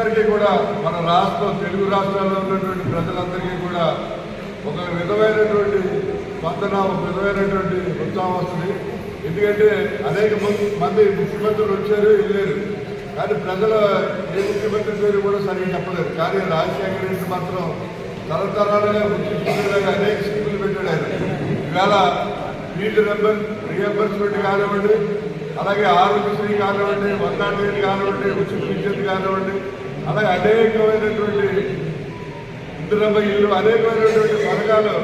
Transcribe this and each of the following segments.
అందరికీ కూడా మన రాష్ట్రం తెలుగు రాష్ట్రాల్లో ఉన్నటువంటి ప్రజలందరికీ కూడా ఒక విధమైనటువంటి స్పందన ఒక విధమైనటువంటి ఉత్సాహం వస్తుంది. ఎందుకంటే అనేక మంది మంది ముఖ్యమంత్రులు వచ్చారు వెళ్ళారు. కానీ ప్రజల ఏ ముఖ్యమంత్రి పేరు కూడా సరిగ్గా చెప్పలేరు కానీ రాజశేఖర రెడ్డి మాత్రం తరతరాలుగా ముఖ్యమంత్రిగా అనేక స్కీములు పెట్టాడు ఆయన. ఇవాళ ఫీల్డ్ నెంబర్ రియంబర్స్మెంట్ కానివ్వండి అలాగే ఆరోగ్యశ్రీ కానివ్వండి వందాటేది కానివ్వండి ఉచిత విద్యుత్ కానివ్వండి అలాగే అనేకమైనటువంటి ఇంద్రమ్మ ఇల్లు అనేకమైనటువంటి పథకాలు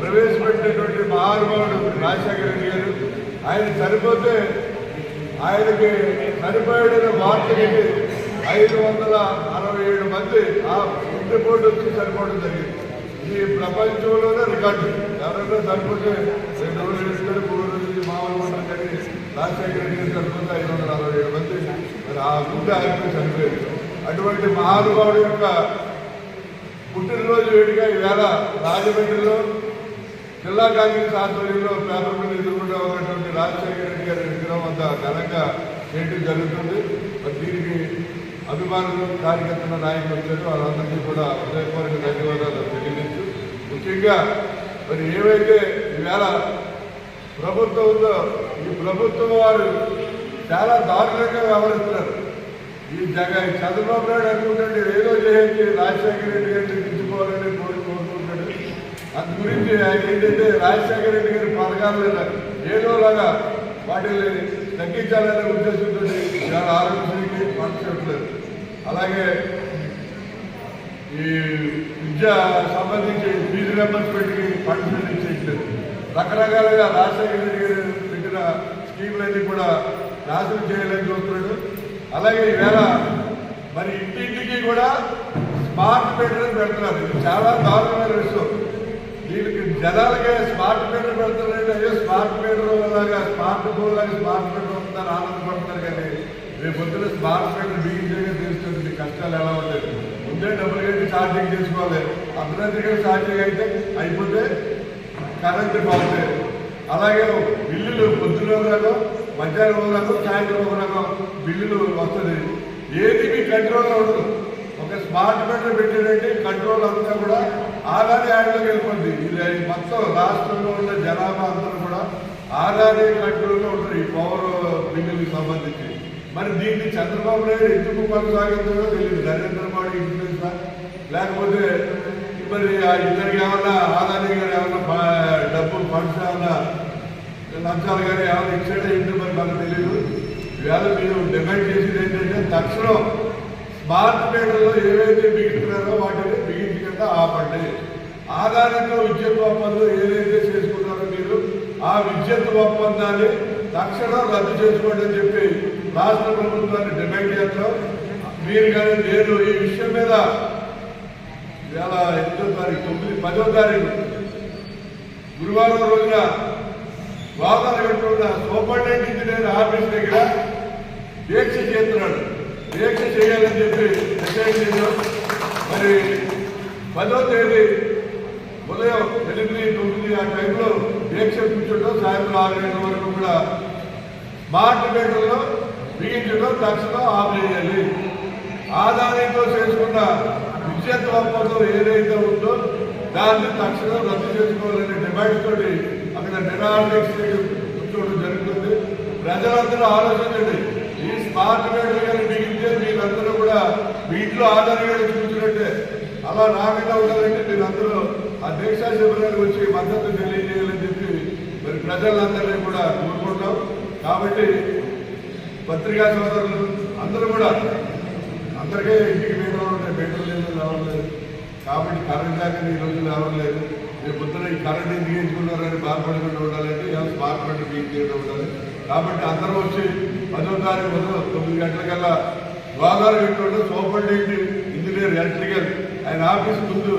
ప్రవేశపెట్టినటువంటి మహానుభావుడు రాజశేఖర రెడ్డి గారు. ఆయన సరిపోతే ఆయనకి సరిపోయిన వార్తకి ఐదు వందల అరవై ఏడు మంది ఆ గుండెపోటు వచ్చి సరిపోవడం జరిగింది. ఈ ప్రపంచంలోనే రికార్డు. ఎవరైనా సరిపోతే రెండు రోజులు ఇస్తారు మూడు రోజులు మామూలు ఉంటారు కానీ రాజశేఖర రెడ్డి గారు సరిపోతే ఐదు వందల అరవై ఏడు మంది. మరి ఆ గుండె ఆయనకు చనిపోయింది అటువంటి మహానుభావుడు యొక్క పుట్టినరోజు వేడిగా ఈవేళ రాజమండ్రిలో జిల్లా కాంగ్రెస్ ఆధ్వర్యంలో పేపర్ మీద ఎదుర్కొంటూ ఉన్నటువంటి రాజశేఖర రెడ్డి గారి విగ్రహం అంత ఘనంగా చేయడం జరుగుతుంది. మరి దీనికి అభిమానులు కార్యకర్తల నాయకులు వచ్చారు. వాళ్ళందరికీ కూడా హృదయపూర్వక ధన్యవాదాలు తెలియజేస్తూ ముఖ్యంగా మరి ఏవైతే ఈవేళ ప్రభుత్వం ఉందో ఈ ప్రభుత్వం వారు చాలా దారుణంగా వ్యవహరిస్తున్నారు. ఈ జగ చంద్రబాబు నాయుడు అనుకుంటాడు ఏదో చేయండి రాజశేఖర రెడ్డి గారిని తెచ్చుకోవాలని కోరి కోరుకుంటాడు. అందు గురించి ఆయన ఏంటంటే రాజశేఖర రెడ్డి గారి పథకాలు ఏదోలాగా వాటిని తగ్గించాలనే ఉద్దేశంతో చాలా ఆరోగ్యానికి ఫండ్స్ అలాగే ఈ విద్య సంబంధించి ఫీజు రియంబర్స్మెంట్కి ఫండ్స్ చేయట్లేదు రకరకాలుగా రాజశేఖర రెడ్డి గారు పెట్టిన స్కీమ్లన్నీ కూడా నాశనం చేయలేని చూస్తున్నాడు. అలాగే ఈవేళ మరి ఇంటింటికి కూడా స్మార్ట్ మీటర్ పెడుతున్నారు. ఇది చాలా దారుణమైన విషయం. వీళ్ళకి జనాలకే స్మార్ట్ మీటర్ పెడుతున్నారంటే అయ్యో స్మార్ట్ మీటర్ లాగా స్మార్ట్ ఫోన్ లాగా స్మార్ట్ మీటర్ ఉందని ఆనందపడుతున్నారు కానీ రేపు పొద్దున స్మార్ట్ మీటర్ బిగించగా తెలుస్తుంది. కష్టాలు ఎలా ఉంటాయి ముందే డబ్బులు కట్టి ఛార్జింగ్ చేసుకోవాలి. అర్ధరాత్రిగా ఛార్జింగ్ అయితే అయిపోతే కరెంట్ బాగుంటాయి అలాగే ఇల్లులు పొద్దున మధ్యాహ్నం ఒక రకం సాయంత్రం ఒక రకం బిల్లులు వస్తుంది ఏది మీ కంట్రోల్లో ఉండదు. ఒక స్మార్ట్ మీటర్ పెట్టాడంటే కంట్రోల్ అంతా కూడా ఆధార్ యాడ్లోకి వెళ్ళిపోద్ది. ఇది మొత్తం రాష్ట్రంలో ఉన్న జనాభా అందరూ కూడా ఆదాని కంట్రోల్లో ఉంటారు ఈ పవర్ బిల్లులకు సంబంధించి. మరి దీన్ని చంద్రబాబు నాయుడు ఎందుకు కొనసాగించారో తెలియదు. నరేంద్ర మోడీ ఇన్ఫ్లుయెన్సా? లేకపోతే మరి ఇద్దరికి ఏమన్నా ఆదాని గారు ఏమన్నా డబ్బులు ఫండ్స్ ఏమన్నా లంచాలు కానీ ఎవరు ఇచ్చాడో ఏంటో మరి మనకు తెలియదు ఇవాళ మీరు డిమాండ్ చేసేది ఏంటంటే తక్షణం స్మార్ట్ మీటర్లో ఏవైతే బిగించుకున్నారో వాటిని బిగించకుండా ఆపండి. ఆధారంగా విద్యుత్ ఒప్పందం ఏదైతే చేసుకున్నారో మీరు ఆ విద్యుత్ ఒప్పందాన్ని తక్షణం రద్దు చేసుకోండి అని చెప్పి రాష్ట్ర ప్రభుత్వాన్ని డిమాండ్ చేస్తాం. మీరు కానీ నేను ఈ విషయం మీద ఇవాళ ఎనిమిదో తారీఖు తొమ్మిది పదో తారీఖు గురువారం రోజున వాదన పెట్టుకున్న సూపరింటెండెంట్ ఇంజనీర్ ఆఫీస్ దగ్గర దీక్ష చేస్తున్నాడు. దీక్ష చేయాలని చెప్పి డిసైడ్ చేశాం. మరి పదో తేదీ ఉదయం ఎనిమిది తొమ్మిది ఆ టైంలో దీక్ష కూర్చోటం సాయంత్రం ఆరు గంటల వరకు కూడా స్మార్ట్ మీటర్లో బిగించడం తక్షణం ఆపేయాలి ఆదాయంతో చేసుకున్న విద్యుత్ ఒప్పందం ఏదైతే ఉందో దాన్ని తక్షణం రద్దు చేసుకోవాలనే డిమాండ్ తోటి మీద నిరాదీక్ష కూర్చోవడం జరుగుతుంది. ప్రజలందరూ ఆలోచించండి. ఈ స్మార్ట్ మీటర్ కానీ మిగిలితే మీరందరూ కూడా మీ ఇంట్లో ఆధారంగా చూసినట్టే. అలా రాకుండా ఉండాలంటే మీరందరూ ఆ దీక్షా శిబిరానికి వచ్చి మద్దతు తెలియజేయాలని చెప్పి మరి ప్రజలందరినీ కూడా కోరుకుంటాం. కాబట్టి పత్రికా సోదరులు అందరూ కూడా అందరికీ ఇంటికి మీటర్ ఉంటాయి మీటర్ లేదు రావట్లేదు. కాబట్టి కరెంట్ దాకా ఈ రోజు రావట్లేదు. రేపు పొద్దున ఈ కరెంట్ ఎందుకు ఎంచుకున్నారని బాధపడకుండా ఉండాలంటే ఇలా స్మార్ట్ మీటర్ బీక్ చేయడం ఉండాలి. కాబట్టి అందరూ వచ్చి పదో తారీఖు ఉదయం తొమ్మిది గంటలకల్లా గోదావరి పెట్టుకుంటే సూపరింటెండెంట్ ఇంజనీర్ ఎలక్ట్రికల్ ఆయన ఆఫీస్ ముందు